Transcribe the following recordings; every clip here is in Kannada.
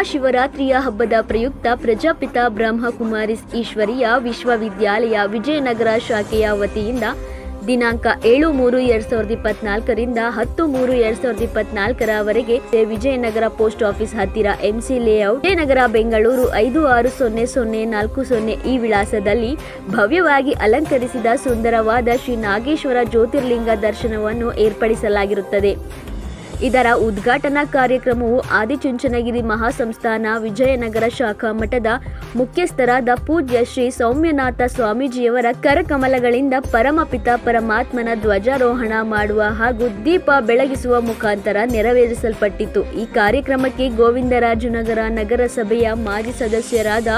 ಮಹಾಶಿವರಾತ್ರಿಯ ಹಬ್ಬದ ಪ್ರಯುಕ್ತ ಪ್ರಜಾಪಿತ ಬ್ರಹ್ಮಕುಮಾರಿಸ್ ಈಶ್ವರಿಯ ವಿಶ್ವವಿದ್ಯಾಲಯ ವಿಜಯನಗರ ಶಾಖೆಯ ವತಿಯಿಂದ ದಿನಾಂಕ ಏಳು ಮೂರು ಎರಡ್ ಸಾವಿರದ ಇಪ್ಪತ್ನಾಲ್ಕರಿಂದ ಹತ್ತು ಮೂರು ಎರಡ್ ಸಾವಿರದ ಇಪ್ಪತ್ನಾಲ್ಕರವರೆಗೆ ವಿಜಯನಗರ ಪೋಸ್ಟ್ ಆಫೀಸ್ ಹತ್ತಿರ ಎಂಸಿ ಲೇಔಟ್, ವಿಜಯನಗರ, ಬೆಂಗಳೂರು ಐದು ಆರು ಸೊನ್ನೆ ಸೊನ್ನೆ ನಾಲ್ಕು ಸೊನ್ನೆ ಈ ವಿಳಾಸದಲ್ಲಿ ಭವ್ಯವಾಗಿ ಅಲಂಕರಿಸಿದ ಸುಂದರವಾದ ಶ್ರೀ ನಾಗೇಶ್ವರ ಜ್ಯೋತಿರ್ಲಿಂಗ ದರ್ಶನವನ್ನು ಏರ್ಪಡಿಸಲಾಗಿರುತ್ತದೆ. ಇದರ ಉದ್ಘಾಟನಾ ಕಾರ್ಯಕ್ರಮವು ಆದಿಚುಂಚನಗಿರಿ ಮಹಾಸಂಸ್ಥಾನ ವಿಜಯನಗರ ಶಾಖಾ ಮಠದ ಮುಖ್ಯಸ್ಥರಾದ ಪೂಜ್ಯ ಶ್ರೀ ಸೌಮ್ಯನಾಥ ಸ್ವಾಮೀಜಿಯವರ ಕರಕಮಲಗಳಿಂದ ಪರಮಪಿತ ಪರಮಾತ್ಮನ ಧ್ವಜಾರೋಹಣ ಮಾಡುವ ಹಾಗೂ ದೀಪ ಬೆಳಗಿಸುವ ಮುಖಾಂತರ ನೆರವೇರಿಸಲ್ಪಟ್ಟಿತು. ಈ ಕಾರ್ಯಕ್ರಮಕ್ಕೆ ಗೋವಿಂದರಾಜನಗರ ನಗರಸಭೆಯ ಮಾಜಿ ಸದಸ್ಯರಾದ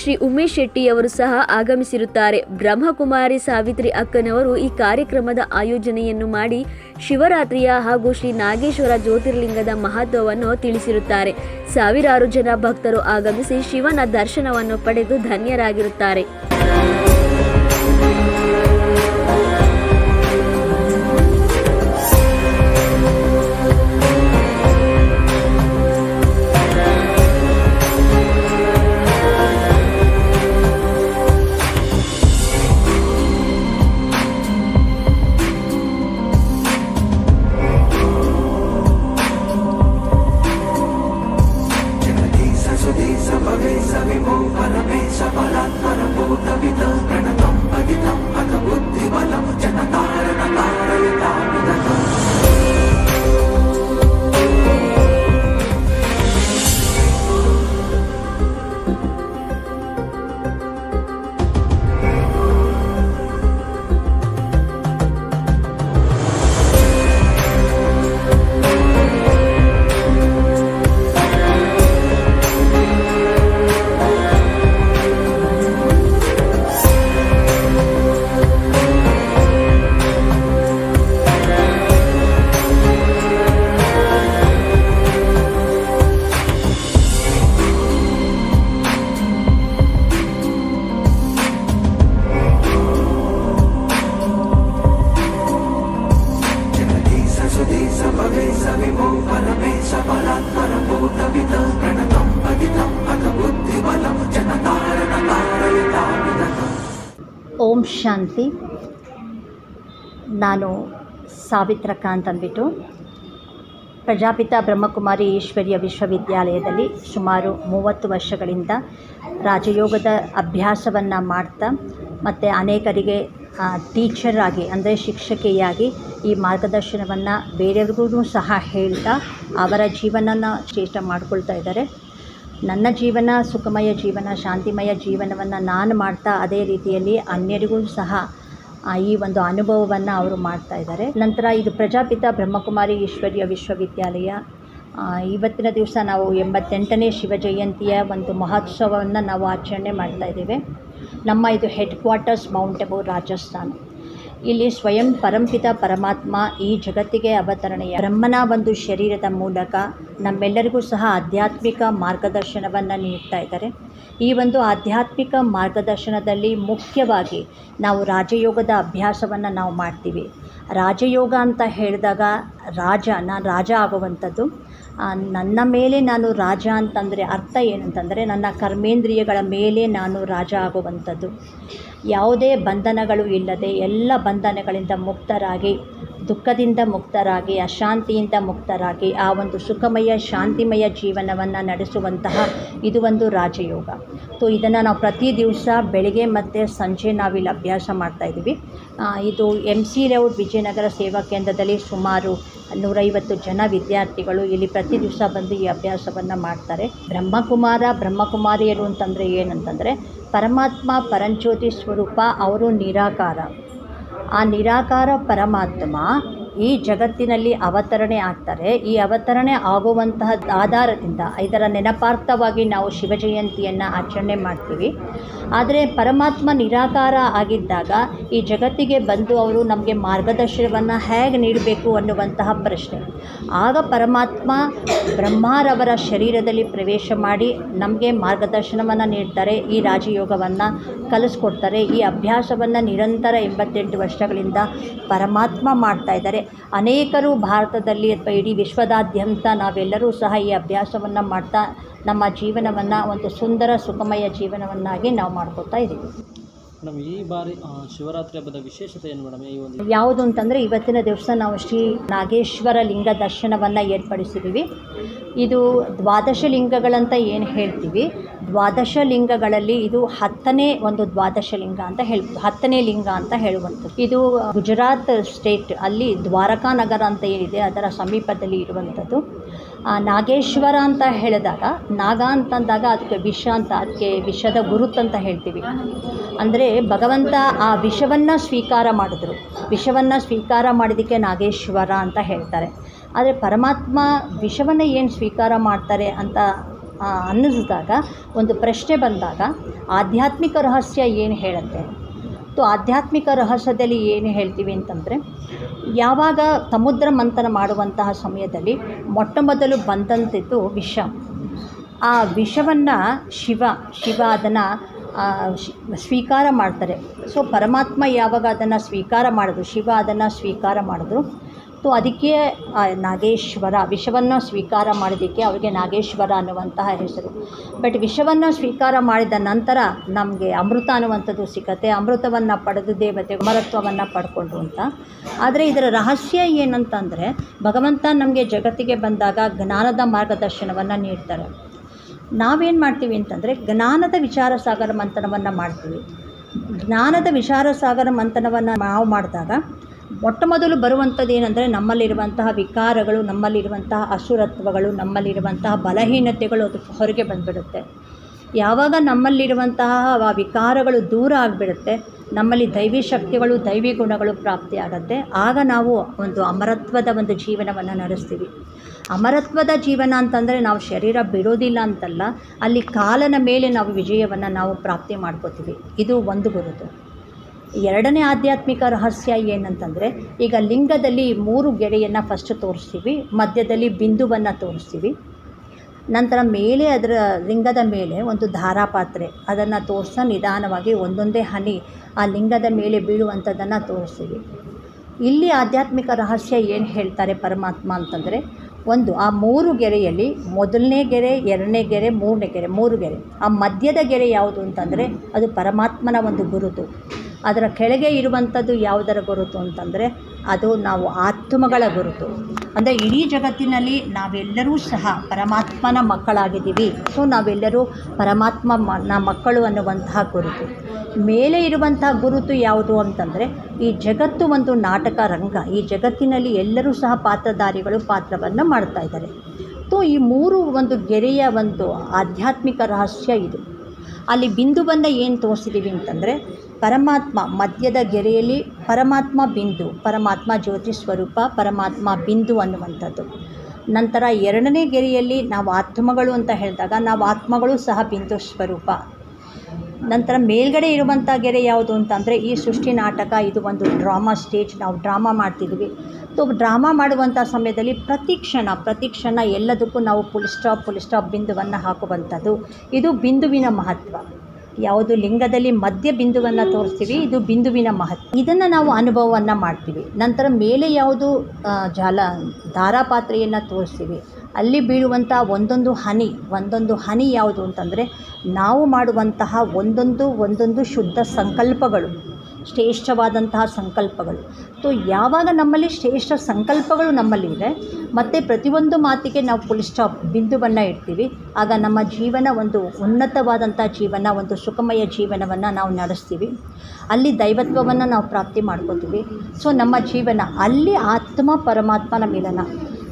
ಶ್ರೀ ಉಮೇಶ್ ಶೆಟ್ಟಿಯವರು ಸಹ ಆಗಮಿಸಿರುತ್ತಾರೆ. ಬ್ರಹ್ಮಕುಮಾರಿ ಸಾವಿತ್ರಿ ಅಕ್ಕನವರು ಈ ಕಾರ್ಯಕ್ರಮದ ಆಯೋಜನೆಯನ್ನು ಮಾಡಿ ಶಿವರಾತ್ರಿಯ ಹಾಗೂ ಶ್ರೀ ನಾಗೇಶ್ವರ ಜ್ಯೋತಿರ್ಲಿಂಗದ ಮಹತ್ವವನ್ನು ತಿಳಿಸಿರುತ್ತಾರೆ. ಸಾವಿರಾರು ಜನ ಭಕ್ತರು ಆಗಮಿಸಿ ಶಿವನ ದರ್ಶನವನ್ನು ಪಡೆದು ಧನ್ಯರಾಗಿರುತ್ತಾರೆ. बलात्परभूतविद प्रणतं पतितं अथ बुद्धिबलं जनतारण कारयितामिदम् ಓಂ ಶಾಂತಿ ನಾನು ಸಾವಿತ್ರ ಕಾಂತ್ ಅಂದ್ಬಿಟ್ಟು ಪ್ರಜಾಪಿತ ಬ್ರಹ್ಮಕುಮಾರಿ ಈಶ್ವರ್ಯ ವಿಶ್ವವಿದ್ಯಾಲಯದಲ್ಲಿ ಸುಮಾರು ಮೂವತ್ತು ವರ್ಷಗಳಿಂದ ರಾಜಯೋಗದ ಅಭ್ಯಾಸವನ್ನು ಮಾಡ್ತಾ ಮತ್ತು ಅನೇಕರಿಗೆ ಟೀಚರ್ ಆಗಿ, ಅಂದರೆ ಶಿಕ್ಷಕಿಯಾಗಿ ಈ ಮಾರ್ಗದರ್ಶನವನ್ನು ಬೇರೆಯವ್ರಿಗೂ ಸಹ ಹೇಳ್ತಾ ಅವರ ಜೀವನನ ಶ್ರೇಷ್ಠ ಮಾಡ್ಕೊಳ್ತಾ ಇದ್ದಾರೆ. ನನ್ನ ಜೀವನ, ಸುಖಮಯ ಜೀವನ, ಶಾಂತಿಮಯ ಜೀವನವನ್ನು ನಾನು ಮಾಡ್ತಾ ಅದೇ ರೀತಿಯಲ್ಲಿ ಅನ್ಯರಿಗೂ ಸಹ ಈ ಒಂದು ಅನುಭವವನ್ನು ಅವರು ಮಾಡ್ತಾ ಇದ್ದಾರೆ. ನಂತರ ಇದು ಪ್ರಜಾಪಿತ ಬ್ರಹ್ಮಕುಮಾರಿ ಈಶ್ವರ್ಯ ವಿಶ್ವವಿದ್ಯಾಲಯ. ಇವತ್ತಿನ ದಿವಸ ನಾವು ಎಂಬತ್ತೆಂಟನೇ ಶಿವಜಯಂತಿಯ ಒಂದು ಮಹೋತ್ಸವವನ್ನು ನಾವು ಆಚರಣೆ ಮಾಡ್ತಾ ಇದ್ದೇವೆ. ನಮ್ಮ ಇದು headquarters Mount Abu Rajasthan ಇಲ್ಲಿ ಸ್ವಯಂ ಪರಂಪಿತ ಪರಮಾತ್ಮ ಈ ಜಗತ್ತಿಗೆ ಅವತರಣೆಯ ಬ್ರಹ್ಮನ ಒಂದು ಶರೀರದ ಮೂಲಕ ನಮ್ಮೆಲ್ಲರಿಗೂ ಸಹ ಆಧ್ಯಾತ್ಮಿಕ ಮಾರ್ಗದರ್ಶನವನ್ನು ನೀಡ್ತಾ ಇದ್ದಾರೆ. ಈ ಒಂದು ಆಧ್ಯಾತ್ಮಿಕ ಮಾರ್ಗದರ್ಶನದಲ್ಲಿ ಮುಖ್ಯವಾಗಿ ನಾವು ರಾಜಯೋಗದ ಅಭ್ಯಾಸವನ್ನು ನಾವು ಮಾಡ್ತೀವಿ. ರಾಜಯೋಗ ಅಂತ ಹೇಳಿದಾಗ ರಾಜ ನಾನು ರಾಜ ಆಗುವಂಥದ್ದು. ನನ್ನ ಮೇಲೆ ನಾನು ರಾಜ ಅಂತಂದರೆ ಅರ್ಥ ಏನಂತಂದರೆ ನನ್ನ ಕರ್ಮೇಂದ್ರಿಯಗಳ ಮೇಲೆ ನಾನು ರಾಜ ಆಗುವಂಥದ್ದು. ಯಾವುದೇ ಬಂಧನಗಳು ಇಲ್ಲದೆ ಎಲ್ಲ ಬಂಧನಗಳಿಂದ ಮುಕ್ತರಾಗಿ ದುಃಖದಿಂದ ಮುಕ್ತರಾಗಿ, ಅಶಾಂತಿಯಿಂದ ಮುಕ್ತರಾಗಿ ಆ ಒಂದು ಸುಖಮಯ, ಶಾಂತಿಮಯ ಜೀವನವನ್ನು ನಡೆಸುವಂತಹ ಇದು ಒಂದು ರಾಜಯೋಗ. ಸೊ ಇದನ್ನು ನಾವು ಪ್ರತಿ ದಿವಸ ಬೆಳಿಗ್ಗೆ ಮತ್ತು ಸಂಜೆ ನಾವಿಲ್ಲಿ ಅಭ್ಯಾಸ ಮಾಡ್ತಾಯಿದ್ದೀವಿ ಇದು ಎಂ ಸಿ ಲೇಔಟ್ ವಿಜಯನಗರ ಸೇವಾ ಕೇಂದ್ರದಲ್ಲಿ ಸುಮಾರು ನೂರೈವತ್ತು ಜನ ವಿದ್ಯಾರ್ಥಿಗಳು ಇಲ್ಲಿ ಪ್ರತಿ ದಿವಸ ಬಂದು ಈ ಅಭ್ಯಾಸವನ್ನು ಮಾಡ್ತಾರೆ. ಬ್ರಹ್ಮಕುಮಾರ, ಬ್ರಹ್ಮಕುಮಾರಿಯರು ಅಂತಂದರೆ ಏನಂತಂದರೆ, ಪರಮಾತ್ಮ ಪರಂಜ್ಯೋತಿ ಸ್ವರೂಪ, ಅವರು ನಿರಾಕಾರ. ಆ ನಿರಾಕಾರ ಪರಮಾತ್ಮ ಈ ಜಗತ್ತಿನಲ್ಲಿ ಅವತರಣೆ ಆಗ್ತಾರೆ. ಈ ಅವತರಣೆ ಆಗುವಂತಹ ಆಧಾರದಿಂದ ಇದರ ನೆನಪಾರ್ಥವಾಗಿ ನಾವು ಶಿವಜಯಂತಿಯನ್ನು ಆಚರಣೆ ಮಾಡ್ತೀವಿ. ಆದರೆ ಪರಮಾತ್ಮ ನಿರಾಕಾರ ಆಗಿದ್ದಾಗ ಈ ಜಗತ್ತಿಗೆ ಬಂದು ಅವರು ನಮಗೆ ಮಾರ್ಗದರ್ಶನವನ್ನು ಹೇಗೆ ನೀಡಬೇಕು ಅನ್ನುವಂತಹ ಪ್ರಶ್ನೆ. ಆಗ ಪರಮಾತ್ಮ ಬ್ರಹ್ಮಾರವರ ಶರೀರದಲ್ಲಿ ಪ್ರವೇಶ ಮಾಡಿ ನಮಗೆ ಮಾರ್ಗದರ್ಶನವನ್ನು ನೀಡ್ತಾರೆ, ಈ ರಾಜಯೋಗವನ್ನು ಕಲಿಸ್ಕೊಡ್ತಾರೆ, ಈ ಅಭ್ಯಾಸವನ್ನು ನಿರಂತರ ಎಂಬತ್ತೆಂಟು ವರ್ಷಗಳಿಂದ ಪರಮಾತ್ಮ ಮಾಡ್ತಾ ಇದ್ದಾರೆ. ಅನೇಕರು ಭಾರತದಲ್ಲಿ ಅಥವಾ ಇಡೀ ವಿಶ್ವದಾದ್ಯಂತ ನಾವೆಲ್ಲರೂ ಸಹ ಈ ಅಭ್ಯಾಸವನ್ನು ಮಾಡ್ತಾ ನಮ್ಮ ಜೀವನವನ್ನು ಒಂದು ಸುಂದರ ಸುಖಮಯ ಜೀವನವನ್ನಾಗಿ ನಾವು ಮಾಡ್ಕೋತಾ ಇದ್ದೀವಿ ಮೇಡಮ್ ಈ ಬಾರಿ ಶಿವರಾತ್ರಿ ಹಬ್ಬದ ವಿಶೇಷತೆ ಏನು ಮೇಡಮ್ ಈ ಒಂದು ಯಾವುದು ಅಂತಂದರೆ ಇವತ್ತಿನ ದಿವಸ ನಾವು ಶ್ರೀ ನಾಗೇಶ್ವರ ಲಿಂಗ ದರ್ಶನವನ್ನು ಏರ್ಪಡಿಸಿದ್ದೀವಿ ಇದು ದ್ವಾದಶ ಲಿಂಗಗಳಂತ ಏನು ಹೇಳ್ತೀವಿ? ದ್ವಾದಶ ಲಿಂಗಗಳಲ್ಲಿ ಇದು ಹತ್ತನೇ ಒಂದು ದ್ವಾದಶ ಲಿಂಗ ಅಂತ ಹೇಳ್ಬೋದು. ಹತ್ತನೇ ಲಿಂಗ ಅಂತ ಹೇಳುವಂಥದ್ದು. ಇದು ಗುಜರಾತ್ ಸ್ಟೇಟ್ ಅಲ್ಲಿ ದ್ವಾರಕಾ ನಗರ ಅಂತ ಏನಿದೆ ಅದರ ಸಮೀಪದಲ್ಲಿ ಇರುವಂಥದ್ದು. ನಾಗೇಶ್ವರ ಅಂತ ಹೇಳಿದಾಗ ನಾಗ ಅಂತಂದಾಗ ಅದಕ್ಕೆ ವಿಷ ಅಂತ ಅದಕ್ಕೆ ವಿಷದ ಗುರುತು ಅಂತ ಹೇಳ್ತೀವಿ. ಅಂದರೆ ಭಗವಂತ ಆ ವಿಷವನ್ನು ಸ್ವೀಕಾರ ಮಾಡಿದ್ರು. ವಿಷವನ್ನು ಸ್ವೀಕಾರ ಮಾಡಿದ್ದಕ್ಕೆ ನಾಗೇಶ್ವರ ಅಂತ ಹೇಳ್ತಾರೆ. ಆದರೆ ಪರಮಾತ್ಮ ವಿಷವನ್ನು ಏನು ಸ್ವೀಕಾರ ಮಾಡ್ತಾರೆ ಅಂತ ಆ, ಅನ್ನಿಸಿದಾಗ ಒಂದು ಪ್ರಶ್ನೆ ಬಂದಾಗ ಆಧ್ಯಾತ್ಮಿಕ ರಹಸ್ಯ ಏನು ಹೇಳುತ್ತೆ? ಸೊ ಆಧ್ಯಾತ್ಮಿಕ ರಹಸ್ಯದಲ್ಲಿ ಏನು ಹೇಳ್ತೀವಿ ಅಂತಂದರೆ, ಯಾವಾಗ ಸಮುದ್ರ ಮಂಥನ ಮಾಡುವಂತಹ ಸಮಯದಲ್ಲಿ ಮೊಟ್ಟ ಮೊದಲು ಬಂದಂತಿದ್ದು ವಿಷ. ಆ ವಿಷವನ್ನು ಶಿವ ಶಿವ ಅದನ್ನು ಸ್ವೀಕಾರ ಮಾಡ್ತಾರೆ. ಸೊ, ಪರಮಾತ್ಮ ಯಾವಾಗ ಅದನ್ನು ಸ್ವೀಕಾರ ಮಾಡಿದ್ರು, ಶಿವ ಅದನ್ನು ಸ್ವೀಕಾರ ಮಾಡಿದ್ರು ಸೊ ಅದಕ್ಕೆ ನಾಗೇಶ್ವರ, ವಿಷವನ್ನು ಸ್ವೀಕಾರ ಮಾಡಿದ್ದಕ್ಕೆ ಅವರಿಗೆ ನಾಗೇಶ್ವರ ಅನ್ನುವಂತಹ ಹೆಸರು. ಬಟ್ ವಿಷವನ್ನು ಸ್ವೀಕಾರ ಮಾಡಿದ ನಂತರ ನಮಗೆ ಅಮೃತ ಅನ್ನುವಂಥದ್ದು ಸಿಕ್ಕತ್ತೆ ಅಮೃತವನ್ನು ಪಡೆದು ದೇವತೆ, ಅಮರತ್ವವನ್ನು ಪಡ್ಕೊಂಡು ಅಂತ. ಆದರೆ ಇದರ ರಹಸ್ಯ ಏನಂತಂದರೆ, ಭಗವಂತ ನಮಗೆ ಜಗತ್ತಿಗೆ ಬಂದಾಗ ಜ್ಞಾನದ ಮಾರ್ಗದರ್ಶನವನ್ನು ನೀಡ್ತಾರೆ. ನಾವೇನು ಮಾಡ್ತೀವಿ ಅಂತಂದರೆ, ಜ್ಞಾನದ ವಿಚಾರ ಸಾಗರ ಮಂಥನವನ್ನು ಮಾಡ್ತೀವಿ. ಜ್ಞಾನದ ವಿಚಾರ ಸಾಗರ ಮಂಥನವನ್ನು ನಾವು ಮಾಡಿದಾಗ ಮೊಟ್ಟ ಮೊದಲು ಬರುವಂಥದ್ದು ಏನಂದರೆ ನಮ್ಮಲ್ಲಿರುವಂತಹ ವಿಕಾರಗಳು, ನಮ್ಮಲ್ಲಿರುವಂತಹ ಅಸುರತ್ವಗಳು ನಮ್ಮಲ್ಲಿರುವಂತಹ ಬಲಹೀನತೆಗಳು ಅದು ಹೊರಗೆ ಬಂದುಬಿಡುತ್ತೆ. ಯಾವಾಗ ನಮ್ಮಲ್ಲಿರುವಂತಹ ಆ ವಿಕಾರಗಳು ದೂರ ಆಗಿಬಿಡುತ್ತೆ, ನಮ್ಮಲ್ಲಿ ದೈವಿ ಶಕ್ತಿಗಳು, ದೈವಿ ಗುಣಗಳು ಪ್ರಾಪ್ತಿಯಾಗತ್ತೆ ಆಗ ನಾವು ಒಂದು ಅಮರತ್ವದ ಒಂದು ಜೀವನವನ್ನು ನಡೆಸ್ತೀವಿ. ಅಮರತ್ವದ ಜೀವನ ಅಂತಂದರೆ ನಾವು ಶರೀರ ಬಿಡೋದಿಲ್ಲ ಅಂತಲ್ಲ, ಅಲ್ಲಿ ಕಾಲನ ಮೇಲೆ ನಾವು ವಿಜಯವನ್ನು ನಾವು ಪ್ರಾಪ್ತಿ ಮಾಡ್ಕೋತೀವಿ. ಇದು ಒಂದು ಗುರುತು. ಎರಡನೇ ಆಧ್ಯಾತ್ಮಿಕ ರಹಸ್ಯ ಏನಂತಂದರೆ, ಈಗ ಲಿಂಗದಲ್ಲಿ ಮೂರು ಗೆರೆಯನ್ನು ಫಸ್ಟ್ ತೋರಿಸ್ತೀವಿ, ಮಧ್ಯದಲ್ಲಿ ಬಿಂದುವನ್ನು ತೋರಿಸ್ತೀವಿ. ನಂತರ ಮೇಲೆ ಅದರ ಲಿಂಗದ ಮೇಲೆ ಒಂದು ಧಾರಾಪಾತ್ರೆ, ಅದನ್ನು ತೋರಿಸ್ತಾ ನಿಧಾನವಾಗಿ ಒಂದೊಂದೇ ಹನಿ ಆ ಲಿಂಗದ ಮೇಲೆ ಬೀಳುವಂಥದ್ದನ್ನು ತೋರಿಸ್ತೀವಿ. ಇಲ್ಲಿ ಆಧ್ಯಾತ್ಮಿಕ ರಹಸ್ಯ ಏನು ಹೇಳ್ತಾರೆ ಪರಮಾತ್ಮ ಅಂತಂದರೆ, ಒಂದು ಆ ಮೂರು ಗೆರೆಯಲ್ಲಿ ಮೊದಲನೇ ಗೆರೆ, ಎರಡನೇ ಗೆರೆ, ಮೂರನೇ ಗೆರೆ, ಮೂರು ಗೆರೆ, ಆ ಮಧ್ಯದ ಗೆರೆ ಯಾವುದು ಅಂತಂದರೆ ಅದು ಪರಮಾತ್ಮನ ಒಂದು ಗುರುತು. ಅದರ ಕೆಳಗೆ ಇರುವಂಥದ್ದು ಯಾವುದರ ಗುರುತು ಅಂತಂದರೆ ಅದು ನಾವು ಆತ್ಮಗಳ ಗುರುತು. ಅಂದರೆ ಇಡೀ ಜಗತ್ತಿನಲ್ಲಿ ನಾವೆಲ್ಲರೂ ಸಹ ಪರಮಾತ್ಮನ ಮಕ್ಕಳಾಗಿದ್ದೀವಿ. ಸೊ, ನಾವೆಲ್ಲರೂ ಪರಮಾತ್ಮ ಮಕ್ಕಳು ಅನ್ನುವಂತಹ ಗುರುತು. ಮೇಲೆ ಇರುವಂತಹ ಗುರುತು ಯಾವುದು ಅಂತಂದರೆ ಈ ಜಗತ್ತು ಒಂದು ನಾಟಕ ರಂಗ. ಈ ಜಗತ್ತಿನಲ್ಲಿ ಎಲ್ಲರೂ ಸಹ ಪಾತ್ರಧಾರಿಗಳು ಪಾತ್ರವನ್ನು ಮಾಡ್ತಾ ಇದ್ದಾರೆ. ಸೊ ಈ ಮೂರು ಒಂದು ಗೆರೆಯ ಒಂದು ಆಧ್ಯಾತ್ಮಿಕ ರಹಸ್ಯ ಇದು. ಅಲ್ಲಿ ಬಿಂದುವನ್ನು ಏನು ತೋರಿಸಿದ್ದೀವಿ ಅಂತಂದರೆ ಪರಮಾತ್ಮ ಮಧ್ಯದ ಗೆರೆಯಲ್ಲಿ ಪರಮಾತ್ಮ ಬಿಂದು, ಪರಮಾತ್ಮ ಜ್ಯೋತಿ ಸ್ವರೂಪ, ಪರಮಾತ್ಮ ಬಿಂದು ಅನ್ನುವಂಥದ್ದು. ನಂತರ ಎರಡನೇ ಗೆರೆಯಲ್ಲಿ ನಾವು ಆತ್ಮಗಳು ಅಂತ ಹೇಳಿದಾಗ ನಾವು ಆತ್ಮಗಳು ಸಹ ಬಿಂದು ಸ್ವರೂಪ. ನಂತರ ಮೇಲ್ಗಡೆ ಇರುವಂಥ ಗೆರೆ ಯಾವುದು ಅಂತಂದರೆ ಈ ಸೃಷ್ಟಿ ನಾಟಕ, ಇದು ಒಂದು ಡ್ರಾಮಾ ಸ್ಟೇಜ್ ನಾವು ಡ್ರಾಮಾ ಮಾಡ್ತಿದ್ವಿ. ಸೊ, ಡ್ರಾಮಾ ಮಾಡುವಂಥ ಸಮಯದಲ್ಲಿ ಪ್ರತಿ ಕ್ಷಣ ಪ್ರತಿ ಕ್ಷಣ ಎಲ್ಲದಕ್ಕೂ ನಾವು ಫುಲ್ ಸ್ಟಾಪ್ ಫುಲ್ ಸ್ಟಾಪ್ ಬಿಂದುವನ್ನು ಹಾಕುವಂಥದ್ದು. ಇದು ಬಿಂದುವಿನ ಮಹತ್ವ. ಯಾವುದು ಲಿಂಗದಲ್ಲಿ ಮಧ್ಯ ಬಿಂದುವನ್ನು ತೋರಿಸ್ತೀವಿ, ಇದು ಬಿಂದುವಿನ ಮಹತ್ವ ಇದನ್ನು ನಾವು ಅನುಭವವನ್ನು ಮಾಡ್ತೀವಿ. ನಂತರ ಮೇಲೆ ಯಾವುದು ಜಾಲ, ಧಾರಾಪಾತ್ರೆಯನ್ನು ತೋರಿಸ್ತೀವಿ. ಅಲ್ಲಿ ಬೀಳುವಂಥ ಒಂದೊಂದು ಹನಿ ಒಂದೊಂದು ಹನಿ ಯಾವುದು ಅಂತಂದರೆ ನಾವು ಮಾಡುವಂತಹ ಒಂದೊಂದು ಒಂದೊಂದು ಶುದ್ಧ ಸಂಕಲ್ಪಗಳು. ಶ್ರೇಷ್ಠವಾದಂತಹ ಸಂಕಲ್ಪಗಳು. ಸೊ ಯಾವಾಗ ನಮ್ಮಲ್ಲಿ ಶ್ರೇಷ್ಠ ಸಂಕಲ್ಪಗಳು ನಮ್ಮಲ್ಲಿ ಇದೆ, ಮತ್ತು ಪ್ರತಿಯೊಂದು ಮಾತಿಗೆ ನಾವು ಫುಲ್ ಸ್ಟಾಪ್ ಬಿಂದುವನ್ನು ಇಡ್ತೀವಿ. ಆಗ ನಮ್ಮ ಜೀವನ ಒಂದು ಉನ್ನತವಾದಂಥ ಜೀವನ, ಒಂದು ಸುಖಮಯ ಜೀವನವನ್ನು ನಾವು ನಡೆಸ್ತೀವಿ. ಅಲ್ಲಿ ದೈವತ್ವವನ್ನು ನಾವು ಪ್ರಾಪ್ತಿ ಮಾಡ್ಕೋತೀವಿ. ಸೊ, ನಮ್ಮ ಜೀವನ ಅಲ್ಲಿ ಆತ್ಮ ಪರಮಾತ್ಮನ ಮಿಲನ.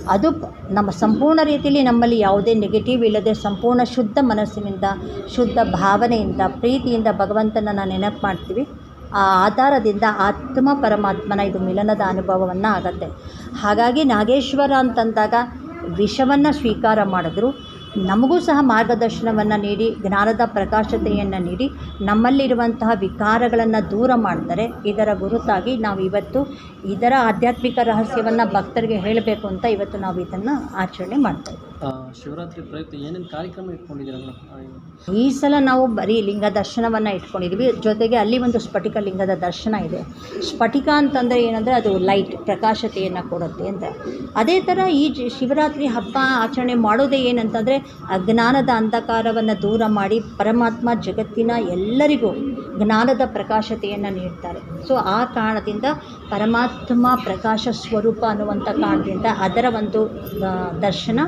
ಅದು ನಮ್ಮ ಸಂಪೂರ್ಣ ರೀತಿಯಲ್ಲಿ ನಮ್ಮಲ್ಲಿ ಯಾವುದೇ ನೆಗೆಟಿವ್ ಇಲ್ಲದೆ ಸಂಪೂರ್ಣ ಶುದ್ಧ ಮನಸ್ಸಿನಿಂದ, ಶುದ್ಧ ಭಾವನೆಯಿಂದ, ಪ್ರೀತಿಯಿಂದ ಭಗವಂತನನ್ನು ನೆನಪು ಮಾಡ್ತೀವಿ. ಆ ಆಧಾರದಿಂದ ಆತ್ಮ ಪರಮಾತ್ಮನ ಇದು ಮಿಲನದ ಅನುಭವವನ್ನು ಆಗತ್ತೆ. ಹಾಗಾಗಿ ನಾಗೇಶ್ವರ ಅಂತಂದಾಗ ವಿಷವನ್ನು ಸ್ವೀಕಾರ ಮಾಡಿದ್ರು. ನಮಗೂ ಸಹ ಮಾರ್ಗದರ್ಶನವನ್ನು ನೀಡಿ, ಜ್ಞಾನದ ಪ್ರಕಾಶತೆಯನ್ನು ನೀಡಿ, ನಮ್ಮಲ್ಲಿರುವಂತಹ ವಿಕಾರಗಳನ್ನು ದೂರ ಮಾಡ್ತಾರೆ ಇದರ ಗುರುತಾಗಿ ನಾವು ಇವತ್ತು ಇದರ ಆಧ್ಯಾತ್ಮಿಕ ರಹಸ್ಯವನ್ನು ಭಕ್ತರಿಗೆ ಹೇಳಬೇಕು ಅಂತ ಇವತ್ತು ನಾವು ಇದನ್ನು ಆಚರಣೆ ಮಾಡ್ತಾ ಶಿವರಾತ್ರಿ ಪ್ರಯುಕ್ತ ಏನೇನು ಕಾರ್ಯಕ್ರಮ ಇಟ್ಕೊಂಡಿದ್ದೀರ ಈ ಸಲ ನಾವು ಬರೀ ಲಿಂಗ ದರ್ಶನವನ್ನು ಇಟ್ಕೊಂಡಿದ್ವಿ ಜೊತೆಗೆ ಅಲ್ಲಿ ಒಂದು ಸ್ಫಟಿಕ ಲಿಂಗದ ದರ್ಶನ ಇದೆ. ಸ್ಫಟಿಕ ಅಂತಂದರೆ ಏನಂದರೆ ಅದು ಲೈಟ್ ಪ್ರಕಾಶತೆಯನ್ನು ಕೊಡುತ್ತೆ ಅಂತ. ಅದೇ ಥರ ಈ ಶಿವರಾತ್ರಿ ಹಬ್ಬ ಆಚರಣೆ ಮಾಡೋದೇ ಏನಂತಂದರೆ ಅಜ್ಞಾನದ ಅಂಧಕಾರವನ್ನು ದೂರ ಮಾಡಿ ಪರಮಾತ್ಮ ಜಗತ್ತಿನ ಎಲ್ಲರಿಗೂ ಜ್ಞಾನದ ಪ್ರಕಾಶತೆಯನ್ನು ನೀಡ್ತಾರೆ. ಸೊ ಆ ಕಾರಣದಿಂದ ಪರಮಾತ್ಮ ಪ್ರಕಾಶ ಸ್ವರೂಪ ಅನ್ನುವಂಥ ಕಾರಣದಿಂದ ಅದರ ಒಂದು ದರ್ಶನ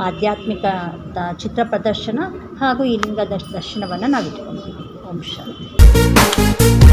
ಆಧ್ಯಾತ್ಮಿಕ ಚಿತ್ರ ಪ್ರದರ್ಶನ ಹಾಗೂ ಈ ಲಿಂಗ ದರ್ಶನವನ್ನು ನಾವು ಇಟ್ಕೊಂಡಿದ್ದೀವಿ ಓಂ ಶಾಂತಿ